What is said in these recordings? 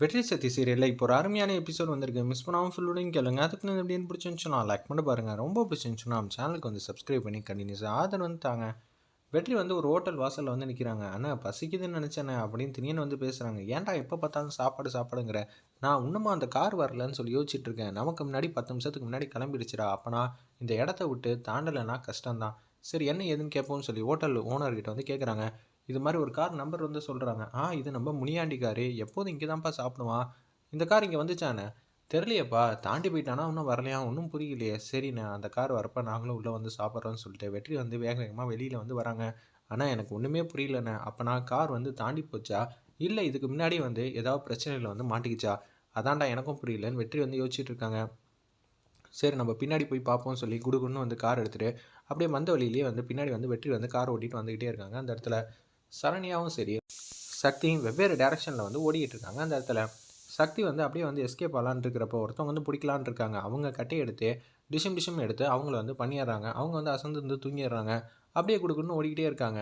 வெற்றி சக்தி சீரியலில் இப்போ ஒரு அருமையான எபிசோட் வந்திருக்கு. மிஸ் பண்ணாமல் ஃபுல்லுடையும் கேளுங்க. அதுக்கு நான் எப்படின்னு பிடிச்சிருந்துச்சுன்னா லைக் பண்ணி பாருங்கள் ரொம்ப பிடிச்சிருந்துச்சுன்னா நம்ம சேனலுக்கு வந்து சப்ஸ்கிரைப் பண்ணி கண்டினியூஸாக ஆதரவு வந்து தாங்க. வெற்றி வந்து ஒரு ஹோட்டல் வாசலில் வந்து நிற்கிறாங்க அண்ணா பசிக்குதுன்னு நினச்சேனே அப்படின்னு திடீர்னு வந்து பேசுகிறாங்க ஏன்டா எப்போ பார்த்தாலும் சாப்பாடு சாப்பாடுங்கிற. நான் இன்னுமா அந்த கார் வரலன்னு சொல்லி யோசிச்சுட்டு இருக்கேன். நமக்கு முன்னாடி பத்து நிமிஷத்துக்கு முன்னாடி கிளம்பிடுச்சுடா. அப்போனா இந்த இடத்த விட்டு தாண்டலைன்னா கஷ்டம்தான். சரி என்ன ஏதுன்னு கேட்போம்னு சொல்லி ஹோட்டல் ஓனர்கிட்ட வந்து கேட்குறாங்க இது மாதிரி ஒரு கார் நம்பர் வந்து சொல்கிறாங்க ஆ இது நம்ம முனியாண்டி காரு எப்போதும் இங்கே தான்ப்பா சாப்பிடுவான். இந்த கார் இங்கே வந்துச்சானே? தெரியலையேப்பா. தாண்டி போயிட்டானா? இன்னும் வரலையா? ஒன்றும் புரியலையே. சரிண்ணே அந்த கார் வரப்போ நாங்களும் உள்ளே வந்து சாப்பிட்றோன்னு சொல்லிட்டு வெற்றி வந்து வேக வேகமாக வெளியில் வந்து வராங்க. ஆனால் எனக்கு ஒன்றுமே புரியலண்ணே. அப்போ நான் கார் வந்து தாண்டி போச்சா? இல்லை இதுக்கு முன்னாடி வந்து ஏதாவது பிரச்சனையில் வந்து மாட்டிக்கிச்சா? அதான்டா எனக்கும் புரியலன்னு வெற்றி வந்து யோசிச்சுட்டு இருக்காங்க. சரி நம்ம பின்னாடி போய் பார்ப்போம்னு சொல்லி குடுகுன்னு வந்து கார் எடுத்துகிட்டு அப்படியே மந்த வழியிலேயே வந்து பின்னாடி வந்து வெற்றி வந்து கார் ஓட்டிகிட்டு வந்துக்கிட்டே இருக்காங்க அந்த இடத்துல. சரண்யாவும் சரி சக்தியும் வெவ்வேறு டேரக்ஷனில் வந்து ஓடிக்கிட்டு இருக்காங்க அந்த இடத்துல சக்தி வந்து அப்படியே வந்து எஸ்கேப் ஆகலான் இருக்கிறப்போ ஒருத்தவங்க வந்து பிடிக்கலான் இருக்காங்க. அவங்க கட்டை எடுத்து டிஷம் டிஷம் எடுத்து அவங்கள வந்து பண்ணிடுறாங்க. அவங்க வந்து அசந்து வந்து தூங்கிடுறாங்க. அப்படியே கொடுக்குன்னு ஓடிக்கிட்டே இருக்காங்க.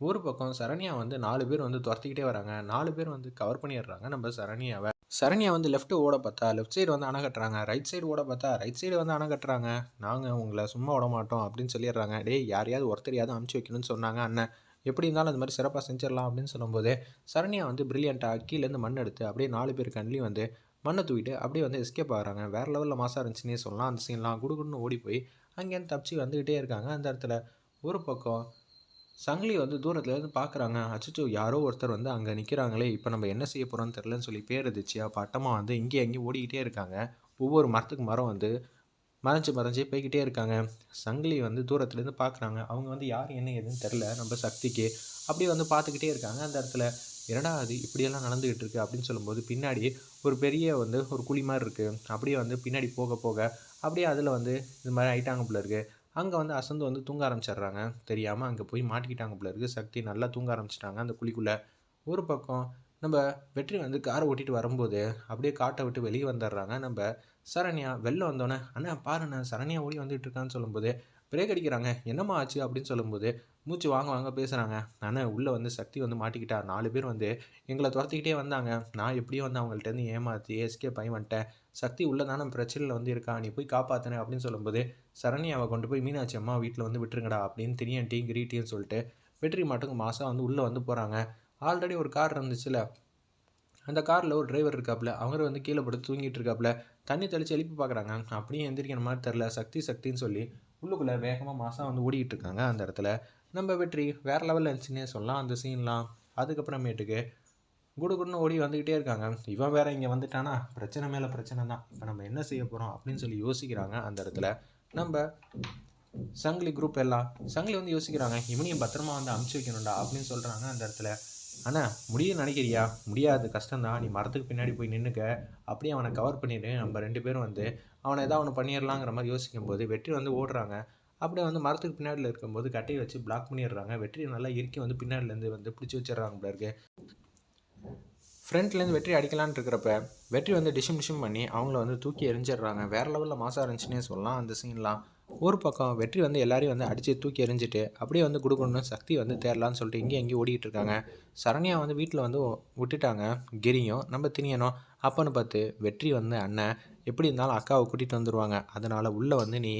ஒரு பக்கம் சரண்யா வந்து நாலு பேர் வந்து துரத்திக்கிட்டே வராங்க. நாலு பேர் வந்து கவர் பண்ணிடுறாங்க நம்ம சரண்யாவை. சரண்யா வந்து லெஃப்ட்டு ஓட பார்த்தா லெஃப்ட் சைடு வந்து அணை கட்டுறாங்க. ரைட் சைடு ஓட பார்த்தா ரைட் சைடு வந்து அணை கட்டுறாங்க. நாங்கள் உங்களை சும்மா விட மாட்டோம் அப்படின்னு சொல்லிடுறாங்க. டேய் யாரையாவது ஒருத்தரையாவது அமுச்சு வைக்கணும்னு சொன்னாங்க அண்ணன். எப்படி இருந்தாலும் அந்த மாதிரி சிறப்பாக செஞ்சிடலாம் அப்படின்னு சொல்லும்போது சரண்யா வந்து பிரில்லியண்ட்டாக கீழேருந்து மண் எடுத்து அப்படியே நாலு பேர் கண்லேயும் வந்து மண்ணை தூக்கிட்டு அப்படியே வந்து எஸ்கேப் ஆகிறாங்க. வேறு லெவலில் மாசாக இருந்துச்சுன்னே சொல்லலாம். அந்த சீன்லாம் குடுகுடுன்னு ஓடி போய் அங்கேருந்து தப்பிச்சு வந்துக்கிட்டே இருக்காங்க. அந்த இடத்துல ஒரு பக்கம் சங்கிலி வந்து தூரத்துலேருந்து பார்க்குறாங்க அச்சோ யாரோ ஒருத்தர் வந்து அங்கே நிற்கிறாங்களே இப்போ நம்ம என்ன செய்ய போகிறோம்னு தெரிலன்னு சொல்லி பேர் இருந்துச்சு அப்போ அட்டமாக வந்து இங்கே அங்கேயும் ஓடிக்கிட்டே இருக்காங்க. ஒவ்வொரு மரத்துக்கு மரம் வந்து மறைஞ்சு மறைஞ்சு போய்கிட்டே இருக்காங்க. சங்கிலி வந்து தூரத்துலேருந்து பார்க்குறாங்க அவங்க வந்து யார் என்ன ஏதுன்னு தெரில நம்ம சக்திக்கு அப்படியே வந்து பார்த்துக்கிட்டே இருக்காங்க. அந்த இடத்துல என்னடா அது இப்படியெல்லாம் நடந்துக்கிட்டு இருக்குது அப்படின்னு சொல்லும்போது பின்னாடி ஒரு பெரிய வந்து ஒரு குழி மாதிரி இருக்குது அப்படியே வந்து பின்னாடி போக போக அப்படியே அதில் வந்து இது மாதிரி ஆயிட்டாங்க போல இருக்குது அங்கே வந்து அசந்து வந்து தூங்க ஆரம்பிச்சிடுறாங்க. தெரியாமல் அங்கே போய் மாட்டிக்கிட்டாங்க போல இருக்குது சக்தி நல்லா தூங்க ஆரம்பிச்சிட்டாங்க அந்த குழிக்குள்ளே. ஒரு பக்கம் நம்ம வெற்றி வந்து காரை ஓட்டிகிட்டு வரும்போது அப்படியே காட்டை விட்டு வெளியே வந்துடுறாங்க. நம்ம சரண்யா வெளில வந்தோடனே அண்ணா பாருண்ணா சரண்யா ஓடி வந்துட்டு இருக்கான்னு சொல்லும்போது பிரேக் அடிக்கிறாங்க. என்னம்மா ஆச்சு? அப்படின்னு சொல்லும்போது மூச்சு வாங்க வாங்க பேசுகிறாங்க ஆனால் உள்ளே வந்து சக்தி வந்து மாட்டிக்கிட்டா நாலு பேர் வந்து எங்களை துரத்திக்கிட்டே வந்தாங்க. நான் எப்படியும் வந்து அவங்கள்ட்டேருந்து ஏமாற்றி ஏஸ்கே பை வந்துட்டேன். சக்தி உள்ளே தானே பிரச்சனையில் வந்து இருக்கா? நீ போய் காப்பாற்றினேன் அப்படின்னு சொல்லும்போது சரண்யாவை கொண்டு போய் மீனாட்சி அம்மா வீட்டில் வந்து விட்டுருங்கடா அப்படின்னு தெரியும் டீ கிரீட்டின்னு சொல்லிட்டு வெற்றி மாட்டுக்கு மாதம் வந்து உள்ளே வந்து போகிறாங்க ஆல்ரெடி ஒரு கார் இருந்துச்சுல. அந்த காரில் ஒரு டிரைவர் இருக்காப்புல அவங்க வந்து கீழே போட்டு தூங்கிட்டு இருக்காப்புல தண்ணி தெளித்து எழுப்பி பார்க்குறாங்க அப்படியே எந்திரிக்கிற மாதிரி தெரில சக்தி சக்தின்னு சொல்லி உள்ளுக்குள்ளே வேகமாக மாதம் வந்து ஓடிக்கிட்டு இருக்காங்க அந்த இடத்துல. நம்ம வெற்றி வேறு லெவலில் இருந்துச்சுன்னே சொல்லலாம். அந்த சீன்லாம் அதுக்கப்புறமேட்டுக்கு குடுகுடுன்னு ஓடி வந்துக்கிட்டே இருக்காங்க. இவன் வேற இங்கே வந்துட்டானா? பிரச்சனை மேலே பிரச்சனை தான். இப்போ நம்ம என்ன செய்ய போகிறோம் அப்படின்னு சொல்லி யோசிக்கிறாங்க அந்த இடத்துல. நம்ம சங்கிலி குரூப் எல்லாம் சங்கிலி வந்து யோசிக்கிறாங்க. இவனையும் பத்திரமா வந்து அமுச்சு வைக்கணும்டா அப்படின்னு சொல்கிறாங்க அந்த இடத்துல. அண்ணா முடியும்னு நினைக்கிறியா? முடியாது. கஷ்டம்தான். நீ மரத்துக்கு பின்னாடி போய் நின்றுக்க அப்படியே அவனை கவர் பண்ணிடு நம்ம ரெண்டு பேரும் வந்து அவனை ஏதாவது ஒன்று பண்ணிடலாங்கிற மாதிரி யோசிக்கும் போது வெற்றி வந்து ஓடுறாங்க. அப்படியே வந்து மரத்துக்கு பின்னாடியில் இருக்கும்போது கட்டையை வச்சு பிளாக் பண்ணிடுறாங்க. வெற்றியை நல்லா இறுக்கி வந்து பின்னாடிலேருந்து வந்து பிடிச்சி வச்சிடுறாங்க போல ஃப்ரண்ட்லேருந்து வெற்றி அடிக்கலான்னு இருக்கிறப்ப வெற்றி வந்து டிஷிம் டிஷிம் பண்ணி அவங்கள வந்து தூக்கி எரிஞ்சிடுறாங்க வேறு லெவலில் மாசாக இருந்துச்சுன்னே சொல்லலாம் அந்த சீன்லாம் ஒரு பக்கம் வெற்றி வந்து எல்லாரையும் வந்து அடித்து தூக்கி எறிஞ்சிட்டு அப்படியே வந்து கொடுக்கணும்னு சக்தி வந்து தேரலான்னு சொல்லிட்டு இங்கே எங்கேயும் ஓடிட்டு இருக்காங்க சரண்யா வந்து வீட்டில் வந்து விட்டுட்டாங்க. கிரியும் நம்ம திணியனும் அப்பன்னு பார்த்து வெற்றி வந்து அண்ணன் எப்படி இருந்தாலும் அக்காவை கூட்டிகிட்டு வந்துடுவாங்க அதனால் உள்ளே வந்து நீ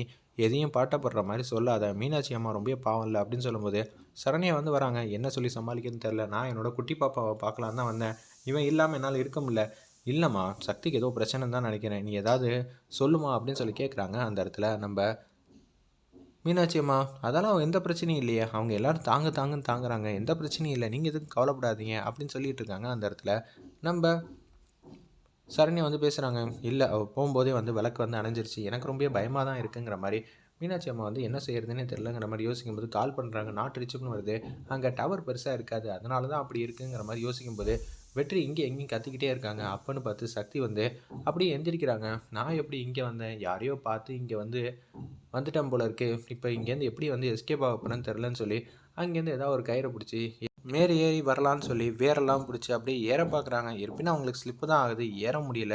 எதையும் பாட்டப்படுற மாதிரி சொல்லாத. மீனாட்சி அம்மா ரொம்ப பாவம் இல்லை அப்படின்னு சொல்லும்போது சரண்யா வந்து வராங்க. என்ன சொல்லி சமாளிக்கன்னு தெரில நான் என்னோட குட்டி பாப்பாவை பார்க்கலாம் தான் வந்தேன். இவன் இல்லாமல் என்னால் இருக்க முடியல. இல்லைம்மா சக்திக்கு ஏதோ பிரச்சனை தான் நினைக்கிறேன். நீ ஏதாவது சொல்லுமா அப்படின்னு சொல்லி கேட்குறாங்க அந்த இடத்துல நம்ம மீனாட்சி அம்மா அதெல்லாம் எந்த பிரச்சனையும் இல்லையே. அவங்க எல்லோரும் தாங்க தாங்கன்னு தாங்குறாங்க. எந்த பிரச்சனையும் இல்லை. நீங்கள் எதுவும் கவலைப்படாதீங்க அப்படின்னு சொல்லிட்டு இருக்காங்க அந்த இடத்துல. நம்ம சரண்யா வந்து பேசுகிறாங்க இல்லை அவள் போகும்போதே வந்து விளக்கு வந்து அணைஞ்சிருச்சு. எனக்கு ரொம்ப பயமாக தான் இருக்குங்கிற மாதிரி. மீனாட்சி அம்மா வந்து என்ன செய்கிறதுனே தெரிலங்கிற மாதிரி யோசிக்கும் போது கால் பண்ணுறாங்க நாட் ரிச்சுப்னு வருது. அங்கே டவர் பெருசாக இருக்காது. அதனால தான் அப்படி இருக்குங்கிற மாதிரி யோசிக்கும் போது வெற்றி இங்கே எங்கேயும் கத்திக்கிட்டே இருக்காங்க. அப்பன்னு பார்த்து சக்தி வந்து அப்படியே எந்திரிக்கிறாங்க. நான் எப்படி இங்கே வந்தேன்? யாரையோ பார்த்து இங்கே வந்து வந்துட்டேன் போல இருக்கு. இப்போ இங்கேருந்து எப்படி வந்து எஸ்கேப் ஆக போனேன்னு தெரிலன்னு சொல்லி அங்கேருந்து ஏதாவது ஒரு கயிறை பிடிச்சி மேலே ஏறி வரலான்னு சொல்லி வேரெல்லாம் பிடிச்சி அப்படியே ஏற பார்க்குறாங்க இருப்பினும் அவங்களுக்கு ஸ்லிப்பு தான் ஆகுது. ஏற முடியல.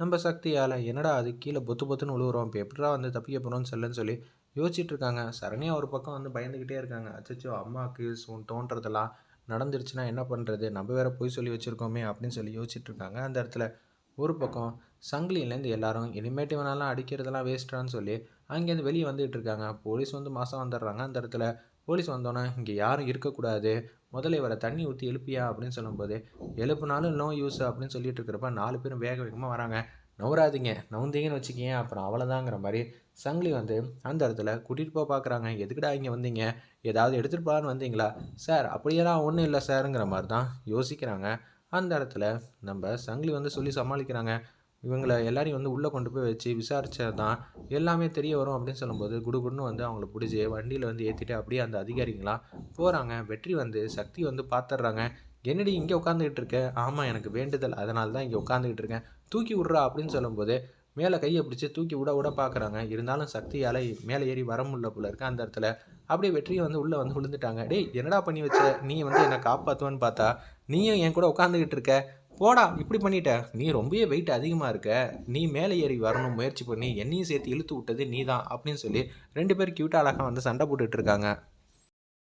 நம்ம சக்தியால் என்னடா அது? கீழே பொத்து பொத்துன்னு விழுவுறோம் இப்போ எப்படா வந்து தப்பிக்க போகிறோம்னு சொல்லுன்னு சொல்லி யோசிச்சுட்டு இருக்காங்க. சரண்யா ஒரு பக்கம் வந்து பயந்துக்கிட்டே இருக்காங்க. அச்சோ அம்மாவுக்கு தோன்றதெல்லாம் நடந்துருச்சுன்னா என்ன பண்ணுறது நம்ம வேற போய் சொல்லி வச்சுருக்கோமே அப்படின்னு சொல்லி யோசிச்சுட்டு இருக்காங்க. அந்த இடத்துல ஒரு பக்கம் சங்கிலியிலேருந்து எல்லாரும் இனிமேட்டு வேணாலும் அடிக்கிறதெல்லாம் வேஸ்ட்டான்னு சொல்லி அங்கேருந்து வெளியே வந்துட்டு இருக்காங்க. போலீஸ் வந்து மாதம் வந்துடுறாங்க. அந்த இடத்துல போலீஸ் வந்தோன்னே இங்கே யாரும் இருக்கக்கூடாது. முதல்ல இவரை தண்ணி ஊற்றி எழுப்பியா அப்படின்னு சொல்லும்போது எழுப்புனாலும் நோ யூஸ் அப்படின்னு சொல்லிட்டு இருக்கிறப்ப நாலு பேரும் வேக வேகமாக வராங்க. நவராதிங்க நவுந்தீங்கன்னு வச்சுக்கிங்க அப்புறம் அவ்வளோதாங்கிற மாதிரி சங்கிலி வந்து அந்த இடத்துல கூட்டிகிட்டு போக பார்க்குறாங்க. எதுக்குடா இங்கே வந்தீங்க? ஏதாவது எடுத்துகிட்டு போகலான்னு வந்தீங்களா? சார் அப்படியெல்லாம் ஒன்றும் இல்லை சாருங்கிற மாதிரி தான் யோசிக்கிறாங்க. அந்த இடத்துல நம்ம சங்கிலி வந்து சொல்லி சமாளிக்கிறாங்க. இவங்களை எல்லாரையும் வந்து உள்ளே கொண்டு போய் வச்சு விசாரித்தா தான் எல்லாமே தெரிய வரும் அப்படின்னு சொல்லும்போது குடுகுடுன்னு வந்து அவங்கள பிடிச்சி வண்டியில் வந்து ஏற்றிட்டு அப்படியே அந்த அதிகாரிங்களாம் போகிறாங்க வெற்றி வந்து சக்தி வந்து பார்த்துட்றாங்க என்னடி இங்கே உட்காந்துக்கிட்டு இருக்கேன் ஆமாம் எனக்கு வேண்டுதல். அதனால தான் இங்கே உட்காந்துக்கிட்டு இருக்கேன். தூக்கி விட்றா அப்படின்னு சொல்லும்போது மேலே கையை பிடிச்சி தூக்கி விட விட பார்க்குறாங்க இருந்தாலும் சக்தியால் மேலே ஏறி வர முடியல போல இருக்கு அந்த இடத்துல. அப்படியே வெற்றியை வந்து உள்ளே வந்து விழுந்துட்டாங்க. டேய் என்னடா பண்ணி வச்ச? நீ வந்து என்னை காப்பாற்றுவான்னு பார்த்தா நீயும் என் கூட உட்காந்துக்கிட்டு இருக்க. போடா இப்படி பண்ணிட்ட. நீ ரொம்பவே வெயிட் அதிகமாக இருக்க. நீ மேலே ஏறி வரணும் முயற்சி பண்ணி. என்னையும் சேர்த்து இழுத்து விட்டது நீ தான் அப்படின்னு சொல்லி ரெண்டு பேர் க்யூட்டாக அழகாக வந்து சண்டை போட்டுட்டு இருக்காங்க.